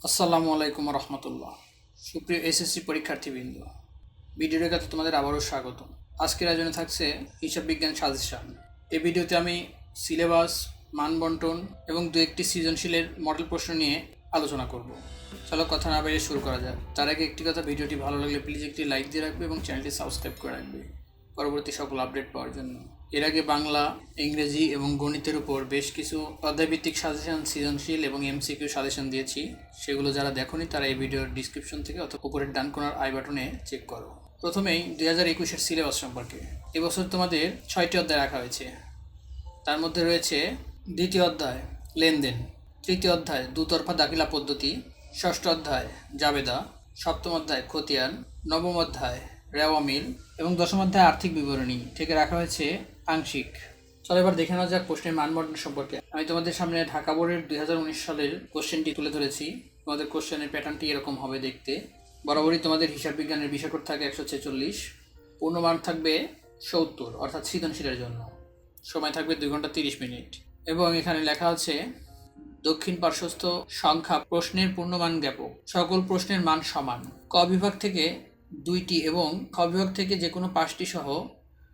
আসসালামু আলাইকুম রহমতুল্লাহ। সুপ্রিয় এসএসসি পরীক্ষার্থীবৃন্দ, ভিডিওর কাছে তোমাদের আবারও স্বাগত আজকের আয়োজনে থাকছে হিসাব বিজ্ঞান সাজেশন। এই ভিডিওতে আমি সিলেবাস, মানবন্টন এবং দু একটি সৃজনশীলের মডেল প্রশ্ন নিয়ে আলোচনা করব। চলো কথা না বাইরে শুরু করা যাক। তার আগে একটি কথা, ভিডিওটি ভালো লাগলে প্লিজ একটি লাইক দিয়ে রাখবে এবং চ্যানেলটি সাবস্ক্রাইব করে রাখবে। পরবর্তী সকল আপডেট পাওয়ার জন্য। এর আগে বাংলা, ইংরেজি এবং গণিতের উপর বেশ কিছু অধ্যায়ভিত্তিক সাজেশন সৃজনশীল এবং এমসিকিউ সাজেশন দিয়েছি। সেগুলো যারা দেখোনি, তারা এই ভিডিওর ডিসক্রিপশন থেকে অথবা উপরের ডান কোনার আই বাটনে চেক করো। প্রথমেই দুই হাজার একুশের সিলেবাস সম্পর্কে। এবছর তোমাদের ছয়টি অধ্যায় রাখা হয়েছে। তার মধ্যে রয়েছে দ্বিতীয় অধ্যায়, লেনদেন। তৃতীয় অধ্যায়, দুতরফা দাখিলা পদ্ধতি। ষষ্ঠ অধ্যায়, জাবেদা। সপ্তম অধ্যায়, খতিয়ান। নবম অধ্যায়, রেওয়া মিল। এবং দশম অধ্যায়, আর্থিক বিবরণী। থেকে রাখা হয়েছে আংশিক। চলো এবার দেখে নেওয়া যাক প্রশ্নের মানবন্টন সম্পর্কে। আমি তোমাদের সামনে ঢাকা বোর্ডের দুই হাজার উনিশ সালের কোশ্চেনটি তুলে ধরেছি। তোমাদের কোশ্চেনের প্যাটার্নটি এরকম হবে দেখতে। বরাবরই তোমাদের হিসাব বিজ্ঞানের বিষয়কোড থাকে একশো ছেচল্লিশ। পূর্ণমান থাকবে সত্তর, অর্থাৎ সৃজনশীলের জন্য। সময় থাকবে দুই ঘণ্টা তিরিশ মিনিট। এবং এখানে লেখা আছে, দক্ষিণ পার্শ্বস্থ সংখ্যা প্রশ্নের পূর্ণমান জ্ঞাপক সকল প্রশ্নের মান সমান। ক বিভাগ থেকে দুইটি এবং খ বিভাগ থেকে যে কোনো পাঁচটি সহ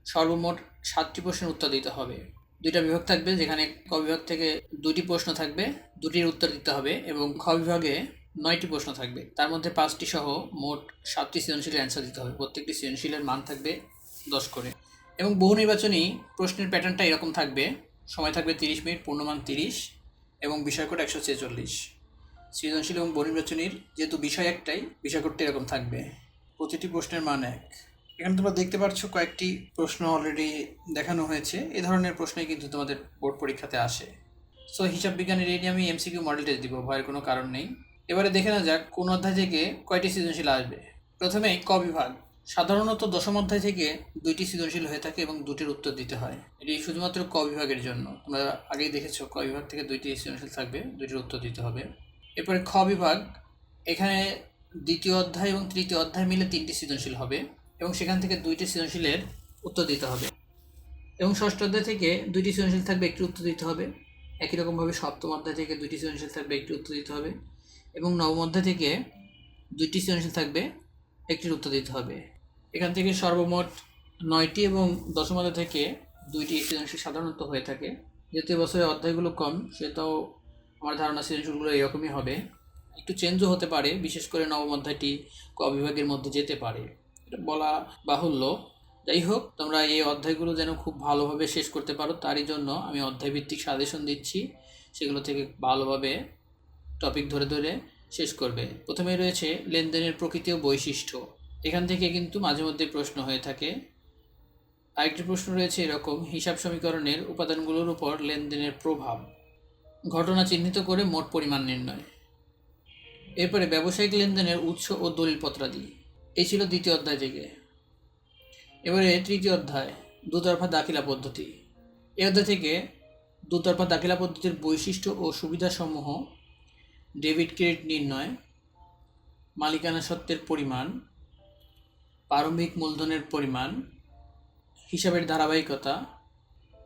সর্বমোট সাতটি প্রশ্নের উত্তর দিতে হবে। দুইটা বিভাগ থাকবে, যেখানে ক বিভাগ থেকে দুটি প্রশ্ন থাকবে, দুটির উত্তর দিতে হবে এবং খ বিভাগে নয়টি প্রশ্ন থাকবে। তার মধ্যে পাঁচটি সহ মোট সাতটি সৃজনশীলের অ্যান্সার দিতে হবে। প্রত্যেকটি সৃজনশীলের মান থাকবে দশ করে। এবং বহু নির্বাচনী প্রশ্নের প্যাটার্নটা এরকম থাকবে, সময় থাকবে তিরিশ মিনিট, পূর্ণমান তিরিশ এবং বিষয়কোট একশো ছেচল্লিশ। সৃজনশীল এবং বহু নির্বাচনীর যেহেতু বিষয় একটাই, বিষয়কোডটা এরকম থাকবে। প্রতিটি প্রশ্নের মান এক। এখানে তোমরা দেখতে পাচ্ছ কয়েকটি প্রশ্ন অলরেডি দেখানো হয়েছে। এ ধরনের প্রশ্নই কিন্তু তোমাদের বোর্ড পরীক্ষাতে আসে। সো হিসাব বিজ্ঞানের নিয়ে আমি এমসিকিউ মডেল টেস্ট দিব, ভয়ের কোনো কারণ নেই। এবারে দেখে না যাক, কোন অধ্যায় থেকে কয়টি সৃজনশীল আসবে? প্রথমে ক বিভাগ। সাধারণত দশম অধ্যায় থেকে দুইটি সৃজনশীল হয়ে থাকে এবং দুটির উত্তর দিতে হয়। এটি শুধুমাত্র ক বিভাগের জন্য। তোমরা আগেই দেখেছ, ক বিভাগ থেকে দুইটি সৃজনশীল থাকবে, দুটির উত্তর দিতে হবে। এরপরে খ বিভাগ, এখানে দ্বিতীয় অধ্যায় এবং তৃতীয় অধ্যায় মিলে তিনটি সৃজনশীল হবে। এবং সেখান থেকে দুইটি সৃজনশীলের উত্তর দিতে হবে। এবং ষষ্ঠ অধ্যায় থেকে দুইটি সৃজনশীল থাকবে, একটি উত্তর দিতে হবে। একই রকমভাবে সপ্তম অধ্যায় থেকে দুইটি সৃজনশীল থাকবে, একটি উত্তর দিতে হবে। এবং নবম অধ্যায় থেকে দুইটি সৃজনশীল থাকবে, একটির উত্তর দিতে হবে। এখান থেকে সর্বমোট নয়টি এবং দশম অধ্যায় থেকে দুইটি সৃজনশীল সাধারণত হয়ে থাকে। যেহেতু এবছরে অধ্যায়গুলো কম সেটাও আমার ধারণা সৃজনশীলগুলো এরকমই হবে। একটু চেঞ্জও হতে পারে, বিশেষ করে নবম অধ্যায়টি ক বিভাগের মধ্যে যেতে পারে। এটা বলা বাহুল্য। যাই হোক তোমরা এই অধ্যায়গুলো যেন খুব ভালোভাবে শেষ করতে পারো, তারই জন্য আমি অধ্যায়ভিত্তিক সাজেশন দিচ্ছি। সেগুলো থেকে ভালোভাবে টপিক ধরে ধরে শেষ করবে। প্রথমে রয়েছে লেনদেনের প্রকৃতি ও বৈশিষ্ট্য। এখান থেকে কিন্তু মাঝে মধ্যে প্রশ্ন হয়ে থাকে। আরেকটি প্রশ্ন রয়েছে এরকম, হিসাব সমীকরণের উপাদানগুলোর উপর লেনদেনের প্রভাব। ঘটনা চিহ্নিত করে মোট পরিমাণ নির্ণয়। এরপরে ব্যবসায়িক লেনদেনের উৎস ও দলিলপত্রাদি। এই ছিল দ্বিতীয় অধ্যায় থেকে। এবারে তৃতীয় অধ্যায়, দুতরফা দাখিলা পদ্ধতি। এই অধ্যায় থেকে দুতরফা দাখিলা পদ্ধতির বৈশিষ্ট্য ও সুবিধাসমূহ ডেবিট ক্রেডিট নির্ণয়, মালিকানা সত্ত্বের পরিমাণ, প্রারম্ভিক মূলধনের পরিমাণ, হিসাবের ধারাবাহিকতা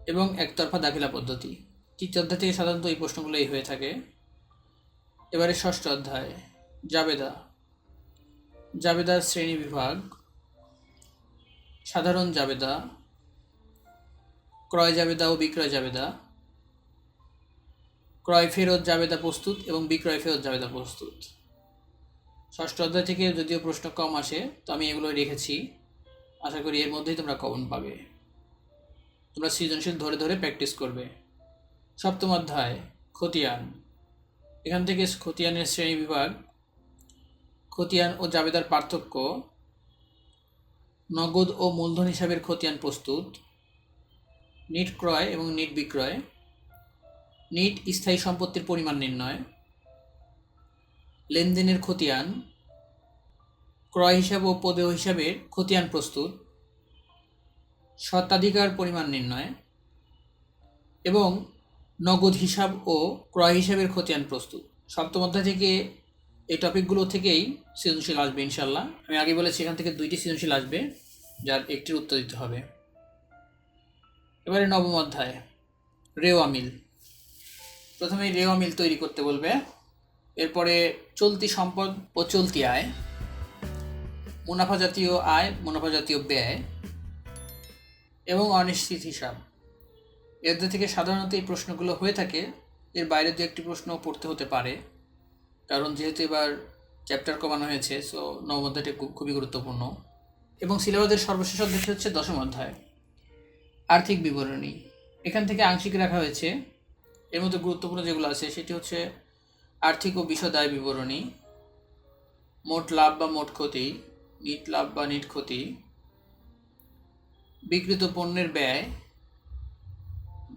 এবং একতরফা দাখিলা পদ্ধতি। তৃতীয় অধ্যায় থেকে সাধারণত এই প্রশ্নগুলো এই হয়ে থাকে। এবারে ষষ্ঠ অধ্যায়, জাবেদা। জাবেদার শ্রেণি বিভাগ, সাধারণ জাবেদা, ক্রয় জাবেদা ও বিক্রয় জাবেদা, ক্রয় ফেরত জাবেদা প্রস্তুত এবং বিক্রয় ফেরত জাবেদা প্রস্তুত। ষষ্ঠ অধ্যায় থেকে যদিও প্রশ্ন কম আসে, তো আমি এগুলো রেখেছি। আশা করি এর মধ্যেই তোমরা কমন পাবে। তোমরা সৃজনশীল ধরে ধরে প্র্যাকটিস করবে। সপ্তম অধ্যায়, খতিয়ান। এখান থেকে খতিয়ানের শ্রেণি বিভাগ খতিয়ান ও জাবেদার পার্থক্য, নগদ ও মূলধন হিসাবের খতিয়ান প্রস্তুত, নিট ক্রয় এবং নিট বিক্রয়, নিট স্থায়ী সম্পত্তির পরিমাণ নির্ণয়, লেনদেনের খতিয়ান, ক্রয় হিসাব ও পদেয় হিসাবের খতিয়ান প্রস্তুত, স্বত্বাধিকার পরিমাণ নির্ণয় এবং নগদ হিসাব ও ক্রয় হিসাবের খতিয়ান প্রস্তুত। সপ্তম অধ্যায় থেকে এই টপিকগুলো থেকেই সৃজনশীল আসবে ইনশাল্লাহ আমি আগে বলেছি, এখান থেকে দুইটি সৃজনশীল আসবে, যার একটির উত্তর দিতে হবে। এবারে নবম অধ্যায় রেওয়া মিল প্রথমে রেওয়া মিল তৈরি করতে বলবে। এরপরে চলতি সম্পদ ও চলতি আয়, মুনাফা জাতীয় আয়, মুনাফা জাতীয় ব্যয় এবং অনিশ্চিত হিসাব। এর থেকে সাধারণত এই প্রশ্নগুলো হয়ে থাকে। এর বাইরে দু একটি প্রশ্ন পড়তে হতে পারে। কারণ যেহেতু এবার চ্যাপ্টার কমানো হয়েছে সো নবম অধ্যায়টি খুব, খুবই গুরুত্বপূর্ণ। এবং সিলেবাসের সর্বশেষ অধ্যায় হচ্ছে দশম অধ্যায়। আর্থিক বিবরণী। এখান থেকে আংশিক রাখা হয়েছে। এর মধ্যে গুরুত্বপূর্ণ যেগুলো আছে, সেটি হচ্ছে আর্থিক ও বিশদ আয় বিবরণী, মোট লাভ বা মোট ক্ষতি, নিট লাভ বা নিট ক্ষতি বিক্রিত পণ্যের ব্যয়,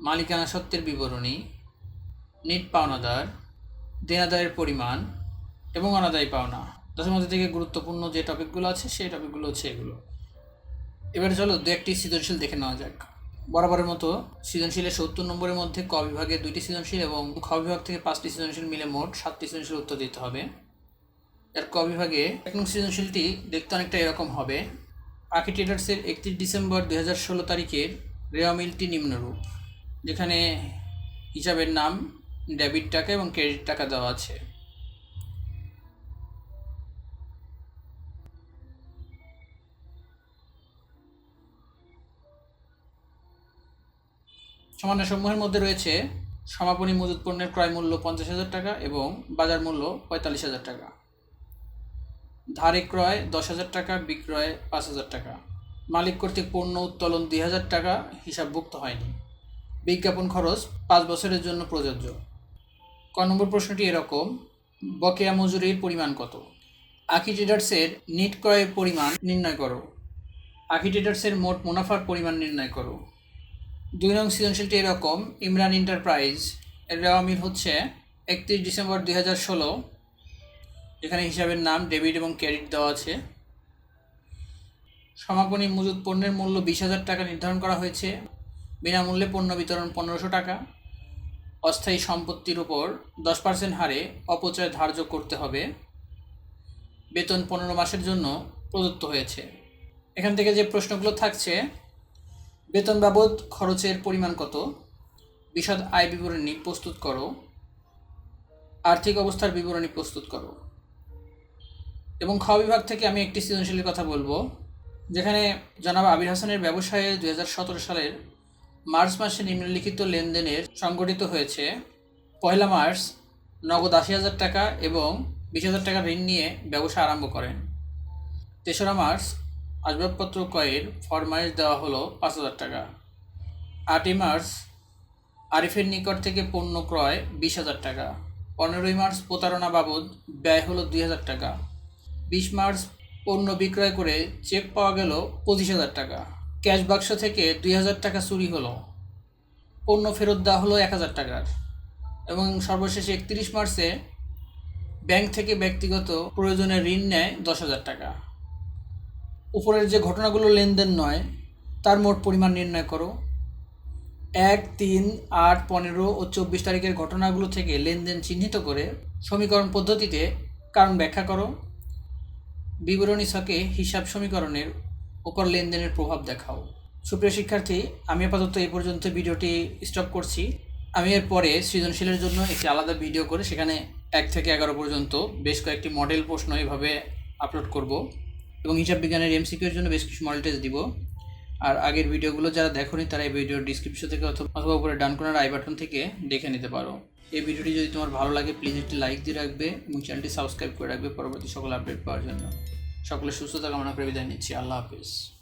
মালিকানা সত্ত্বের বিবরণী, নিট পাওনাদার দেনাদারের পরিমাণ এবং অনাদায়ী পাওনা। দশের মধ্যে থেকে গুরুত্বপূর্ণ যে টপিকগুলো আছে, সেই টপিকগুলো হচ্ছে এগুলো। এবারে চলো দু একটি সৃজনশীল দেখে নেওয়া যাক। বরাবরের মতো সৃজনশীলের সত্তর নম্বরের মধ্যে ক বিভাগে দুইটি সৃজনশীল এবং খ বিভাগ থেকে পাঁচটি সৃজনশীল মিলে মোট সাতটি সৃজনশীল উত্তর দিতে হবে। এর ক বিভাগে এক নং সৃজনশীলটি দেখতে অনেকটা এরকম হবে। পাখি ট্রেডার্সের একত্রিশ ডিসেম্বর দুই হাজার ষোলো তারিখের রেওয়া মিলটি নিম্নরূপ, যেখানে হিসাবের নাম ডেবিট টাকা এবং ক্রেডিট টাকা দেওয়া আছে। সমান্যসমূহের মধ্যে রয়েছে সমাপনী মজুত পণ্যের ক্রয় মূল্য পঞ্চাশ হাজার টাকা এবং বাজার মূল্য পঁয়তাল্লিশ হাজার টাকা। ধারে ক্রয় দশ হাজার টাকা, বিক্রয় পাঁচ হাজার টাকা। মালিক কর্তৃক পণ্য উত্তোলন দুই হাজার টাকা হিসাবভুক্ত হয়নি। বিজ্ঞাপন খরচ পাঁচ বছরের জন্য প্রযোজ্য। ক নম্বর প্রশ্নটি এরকম। বকেয়া মজুরির পরিমাণ কত? আখি ট্রেডার্সের নিট ক্রয়ের পরিমাণ নির্ণয় করো। আখি ট্রেডার্সের মোট মুনাফার পরিমাণ নির্ণয় করো। দুই নং সৃজনশীলটি এরকম। ইমরান এন্টারপ্রাইজ এর রেওয়া মিল হচ্ছে একত্রিশ ডিসেম্বর দুই হাজার ষোলো। এখানে হিসাবের নাম, ডেবিট এবং ক্রেডিট দেওয়া আছে। সমাপনী মজুত পণ্যের মূল্য বিশ হাজার টাকা নির্ধারণ করা হয়েছে। বিনামূল্যে পণ্য বিতরণ পনেরোশো টাকা। অস্থায়ী সম্পত্তির উপর দশ পার্সেন্ট হারে অপচয় ধার্য করতে হবে। বেতন পনেরো মাসের জন্য প্রদত্ত হয়েছে। এখান থেকে যে প্রশ্নগুলো থাকছে, বেতন বাবদ খরচের পরিমাণ কত? বিশদ আয় বিবরণী প্রস্তুত করো। আর্থিক অবস্থার বিবরণী প্রস্তুত করো। এবং খ বিভাগ থেকে আমি একটি সৃজনশীলের কথা বলব, যেখানে জনাব আবির হাসানের ব্যবসায়ে দু হাজার সতেরো সালের মার্চ মাসে নিম্নলিখিত লেনদেনের সংগঠিত হয়েছে। পয়লা মার্চ নগদ আশি হাজার টাকা এবং বিশ হাজার টাকা ঋণ নিয়ে ব্যবসা আরম্ভ করেন। তেসরা মার্চ আসবাবপত্র ক্রয়ের ফরমাইশ দেওয়া হলো পাঁচ হাজার টাকা। আটই মার্চ আরিফের নিকট থেকে পণ্য ক্রয় বিশ হাজার টাকা। পনেরোই মার্চ প্রতারণা বাবদ ব্যয় হলো দুই হাজার টাকা। বিশ মার্চ পণ্য বিক্রয় করে চেক পাওয়া গেল পঁচিশ হাজার টাকা। ক্যাশ বাক্স থেকে দুই হাজার টাকা চুরি হলো। পণ্য ফেরত দেওয়া হলো এক হাজার টাকার। এবং সর্বশেষে একত্রিশ মার্চে ব্যাংক থেকে ব্যক্তিগত প্রয়োজনে ঋণ নেয় দশ হাজার টাকা। উপরের যে ঘটনাগুলো লেনদেন নয়, তার মোট পরিমাণ নির্ণয় করো। এক, তিন, আট, পনেরো ও চব্বিশ তারিখের ঘটনাগুলো থেকে লেনদেন চিহ্নিত করে সমীকরণ পদ্ধতিতে কারণ ব্যাখ্যা করো। বিবরণী ছকে হিসাব সমীকরণের উপর লেনদেনের প্রভাব দেখাও। সুপ্রিয় শিক্ষার্থী, আমি আপাতত এই পর্যন্ত ভিডিওটি স্টপ করছি। আমি এরপরে সৃজনশীলের জন্য একটি আলাদা ভিডিও করে সেখানে এক থেকে এগারো পর্যন্ত বেশ কয়েকটি মডেল প্রশ্ন এভাবে আপলোড করব এবং হিসাব বিজ্ঞানের এমসিকিউর জন্য বেশ কিছু মডেল টেস্ট দিব। আর আগের ভিডিওগুলো যারা দেখোনি, তারা এই ভিডিওর ডিসক্রিপশন থেকে অথবা অথবা উপরে ডান কোনার আই বাটন থেকে দেখে নিতে পারো। এই ভিডিওটি যদি তোমার ভালো লাগে প্লিজ একটি লাইক দিয়ে রাখবে এবং চ্যানেলটি সাবস্ক্রাইব করে রাখবে পরবর্তী সকল আপডেট পাওয়ার জন্য। সকলের সুস্থতা কামনা করে বিদায় নিচ্ছি। আল্লাহ হাফিজ।